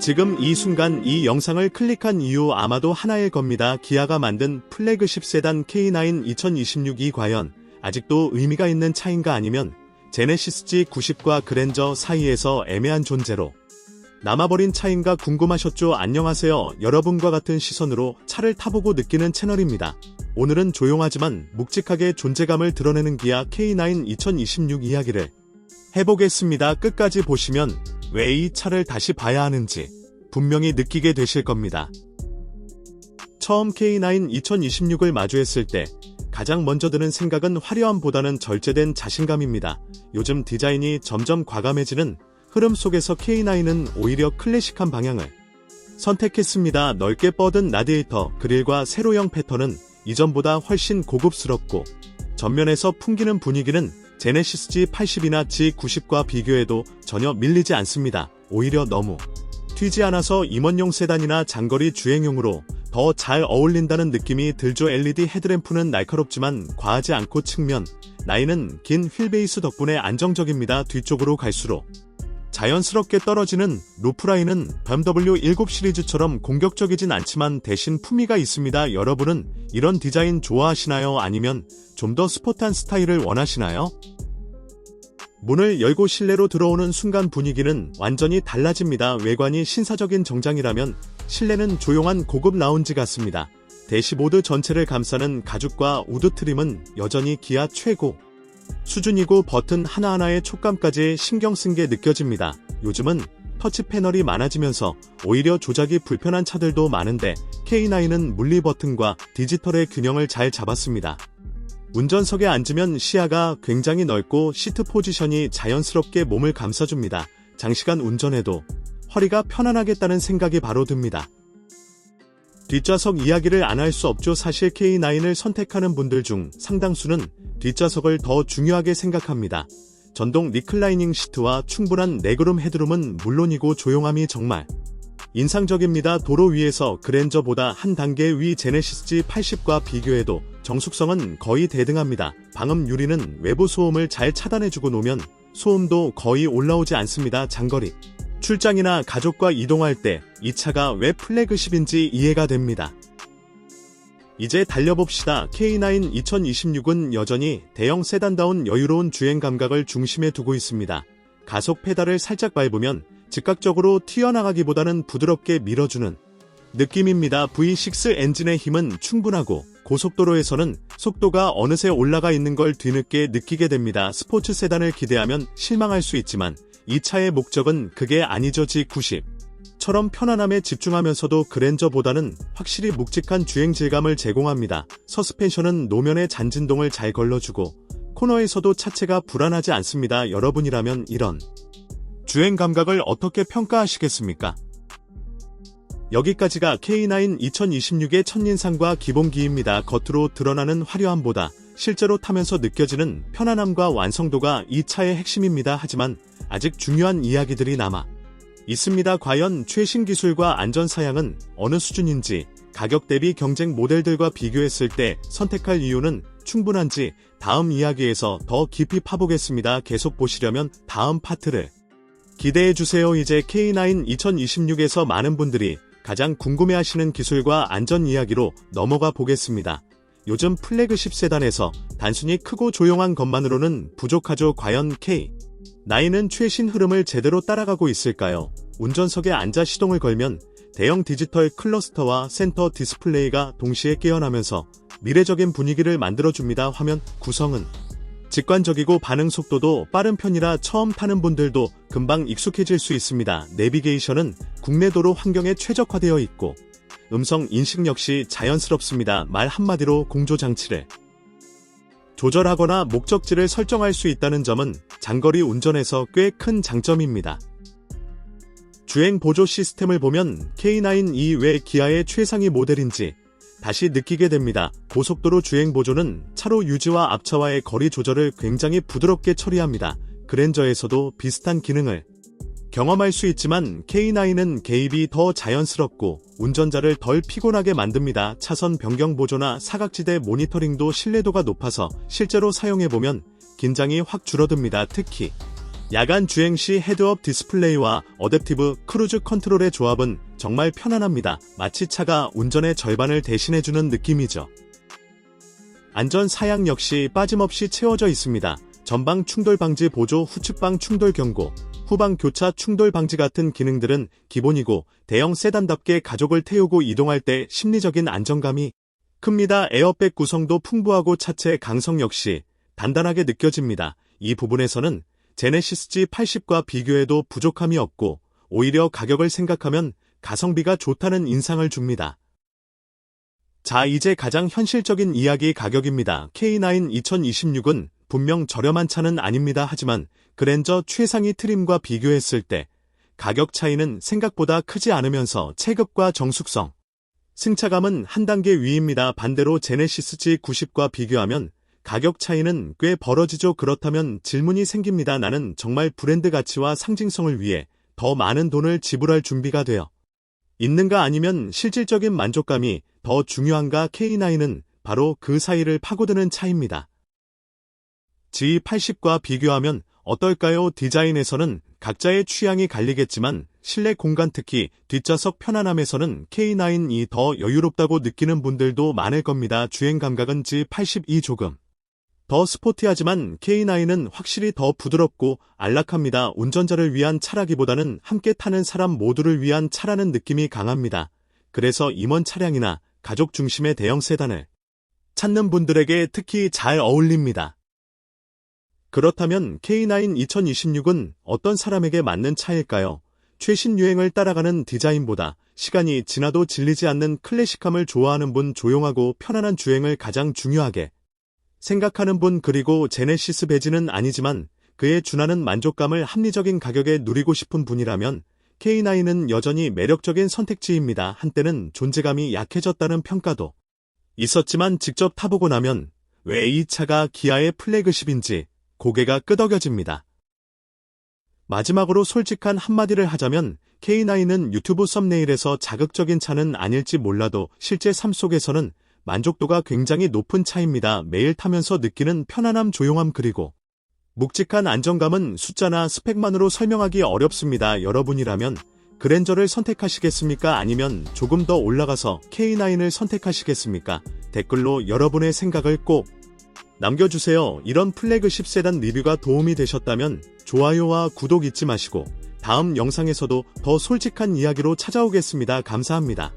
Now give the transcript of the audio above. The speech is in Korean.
지금 이 순간 이 영상을 클릭한 이유 아마도 하나일 겁니다. 기아가 만든 플래그십 세단 K9 2026이 과연 아직도 의미가 있는 차인가 아니면 제네시스 G90과 그랜저 사이에서 애매한 존재로 남아버린 차인가 궁금하셨죠? 안녕하세요. 여러분과 같은 시선으로 차를 타보고 느끼는 채널입니다. 오늘은 조용하지만 묵직하게 존재감을 드러내는 기아 K9 2026 이야기를 해보겠습니다. 끝까지 보시면 왜 이 차를 다시 봐야 하는지 분명히 느끼게 되실 겁니다. 처음 K9 2026을 마주했을 때 가장 먼저 드는 생각은 화려함보다는 절제된 자신감입니다. 요즘 디자인이 점점 과감해지는 흐름 속에서 K9은 오히려 클래식한 방향을 선택했습니다. 넓게 뻗은 라디에이터, 그릴과 세로형 패턴은 이전보다 훨씬 고급스럽고 전면에서 풍기는 분위기는 제네시스 G80이나 G90과 비교해도 전혀 밀리지 않습니다. 오히려 너무 튀지 않아서 임원용 세단이나 장거리 주행용으로 더 잘 어울린다는 느낌이 들죠. LED 헤드램프는 날카롭지만 과하지 않고 측면, 나이는 긴 휠베이스 덕분에 안정적입니다. 뒤쪽으로 갈수록 자연스럽게 떨어지는 루프라인은 BMW7 시리즈처럼 공격적이진 않지만 대신 품위가 있습니다. 여러분은 이런 디자인 좋아하시나요? 아니면 좀 더 스포트한 스타일을 원하시나요? 문을 열고 실내로 들어오는 순간 분위기는 완전히 달라집니다. 외관이 신사적인 정장이라면 실내는 조용한 고급 라운지 같습니다. 대시보드 전체를 감싸는 가죽과 우드 트림은 여전히 기아 최고 수준이고 버튼 하나하나의 촉감까지 신경 쓴 게 느껴집니다. 요즘은 터치 패널이 많아지면서 오히려 조작이 불편한 차들도 많은데 K9은 물리 버튼과 디지털의 균형을 잘 잡았습니다. 운전석에 앉으면 시야가 굉장히 넓고 시트 포지션이 자연스럽게 몸을 감싸줍니다. 장시간 운전해도 허리가 편안하겠다는 생각이 바로 듭니다. 뒷좌석 이야기를 안 할 수 없죠. 사실 K9을 선택하는 분들 중 상당수는 뒷좌석을 더 중요하게 생각합니다. 전동 리클라이닝 시트와 충분한 레그룸 헤드룸은 물론이고 조용함이 정말 인상적입니다. 도로 위에서 그랜저보다 한 단계 위 제네시스 G80과 비교해도 정숙성은 거의 대등합니다. 방음 유리는 외부 소음을 잘 차단해주고 놓으면 소음도 거의 올라오지 않습니다. 장거리 출장이나 가족과 이동할 때 이 차가 왜 플래그십인지 이해가 됩니다. 이제 달려봅시다. K9 2026은 여전히 대형 세단다운 여유로운 주행 감각을 중심에 두고 있습니다. 가속 페달을 살짝 밟으면 즉각적으로 튀어나가기보다는 부드럽게 밀어주는 느낌입니다. V6 엔진의 힘은 충분하고 고속도로에서는 속도가 어느새 올라가 있는 걸 뒤늦게 느끼게 됩니다. 스포츠 세단을 기대하면 실망할 수 있지만 이 차의 목적은 그게 아니죠. G90. 처럼 편안함에 집중하면서도 그랜저보다는 확실히 묵직한 주행 질감을 제공합니다. 서스펜션은 노면의 잔진동을 잘 걸러주고 코너에서도 차체가 불안하지 않습니다. 여러분이라면 이런 주행 감각을 어떻게 평가하시겠습니까? 여기까지가 K9 2026의 첫인상과 기본기입니다. 겉으로 드러나는 화려함보다 실제로 타면서 느껴지는 편안함과 완성도가 이 차의 핵심입니다. 하지만 아직 중요한 이야기들이 남아 있습니다. 과연 최신 기술과 안전 사양은 어느 수준인지 가격 대비 경쟁 모델들과 비교했을 때 선택할 이유는 충분한지 다음 이야기에서 더 깊이 파보겠습니다. 계속 보시려면 다음 파트를 기대해주세요. 이제 K9 2026에서 많은 분들이 가장 궁금해하시는 기술과 안전 이야기로 넘어가 보겠습니다. 요즘 플래그십 세단에서 단순히 크고 조용한 것만으로는 부족하죠. 과연 K. 나이는 최신 흐름을 제대로 따라가고 있을까요? 운전석에 앉아 시동을 걸면 대형 디지털 클러스터와 센터 디스플레이가 동시에 깨어나면서 미래적인 분위기를 만들어줍니다. 화면 구성은 직관적이고 반응 속도도 빠른 편이라 처음 타는 분들도 금방 익숙해질 수 있습니다. 내비게이션은 국내 도로 환경에 최적화되어 있고 음성 인식 역시 자연스럽습니다. 말 한마디로 공조 장치를 조절하거나 목적지를 설정할 수 있다는 점은 장거리 운전에서 꽤 큰 장점입니다. 주행 보조 시스템을 보면 K9 이외 기아의 최상위 모델인지 다시 느끼게 됩니다. 고속도로 주행 보조는 차로 유지와 앞차와의 거리 조절을 굉장히 부드럽게 처리합니다. 그랜저에서도 비슷한 기능을 경험할 수 있지만 K9은 개입이 더 자연스럽고 운전자를 덜 피곤하게 만듭니다. 차선 변경 보조나 사각지대 모니터링도 신뢰도가 높아서 실제로 사용해보면 긴장이 확 줄어듭니다. 특히 야간 주행 시 헤드업 디스플레이와 어댑티브 크루즈 컨트롤의 조합은 정말 편안합니다. 마치 차가 운전의 절반을 대신해주는 느낌이죠. 안전 사양 역시 빠짐없이 채워져 있습니다. 전방 충돌 방지 보조 후측방 충돌 경고, 후방 교차 충돌 방지 같은 기능들은 기본이고 대형 세단답게 가족을 태우고 이동할 때 심리적인 안정감이 큽니다. 에어백 구성도 풍부하고 차체 강성 역시 단단하게 느껴집니다. 이 부분에서는 제네시스 G80과 비교해도 부족함이 없고 오히려 가격을 생각하면 가성비가 좋다는 인상을 줍니다. 자, 이제 가장 현실적인 이야기 가격입니다. K9 2026은 분명 저렴한 차는 아닙니다. 하지만 그랜저 최상위 트림과 비교했을 때 가격 차이는 생각보다 크지 않으면서 체급과 정숙성, 승차감은 한 단계 위입니다. 반대로 제네시스 G90과 비교하면 가격 차이는 꽤 벌어지죠. 그렇다면 질문이 생깁니다. 나는 정말 브랜드 가치와 상징성을 위해 더 많은 돈을 지불할 준비가 되어 있는가 아니면 실질적인 만족감이 더 중요한가 K9은 바로 그 사이를 파고드는 차입니다. G80과 비교하면 어떨까요? 디자인에서는 각자의 취향이 갈리겠지만 실내 공간 특히 뒷좌석 편안함에서는 K9이 더 여유롭다고 느끼는 분들도 많을 겁니다. 주행 감각은 G82 조금 더 스포티하지만 K9은 확실히 더 부드럽고 안락합니다. 운전자를 위한 차라기보다는 함께 타는 사람 모두를 위한 차라는 느낌이 강합니다. 그래서 임원 차량이나 가족 중심의 대형 세단을 찾는 분들에게 특히 잘 어울립니다. 그렇다면 K9 2026은 어떤 사람에게 맞는 차일까요? 최신 유행을 따라가는 디자인보다 시간이 지나도 질리지 않는 클래식함을 좋아하는 분 조용하고 편안한 주행을 가장 중요하게 생각하는 분 그리고 제네시스 배지는 아니지만 그에 준하는 만족감을 합리적인 가격에 누리고 싶은 분이라면 K9은 여전히 매력적인 선택지입니다. 한때는 존재감이 약해졌다는 평가도 있었지만 직접 타보고 나면 왜 이 차가 기아의 플래그십인지 고개가 끄덕여집니다. 마지막으로 솔직한 한마디를 하자면 K9은 유튜브 썸네일에서 자극적인 차는 아닐지 몰라도 실제 삶 속에서는 만족도가 굉장히 높은 차입니다. 매일 타면서 느끼는 편안함 조용함 그리고 묵직한 안정감은 숫자나 스펙만으로 설명하기 어렵습니다. 여러분이라면 그랜저를 선택하시겠습니까? 아니면 조금 더 올라가서 K9을 선택하시겠습니까? 댓글로 여러분의 생각을 꼭 남겨주세요. 이런 플래그십 세단 리뷰가 도움이 되셨다면 좋아요와 구독 잊지 마시고 다음 영상에서도 더 솔직한 이야기로 찾아오겠습니다. 감사합니다.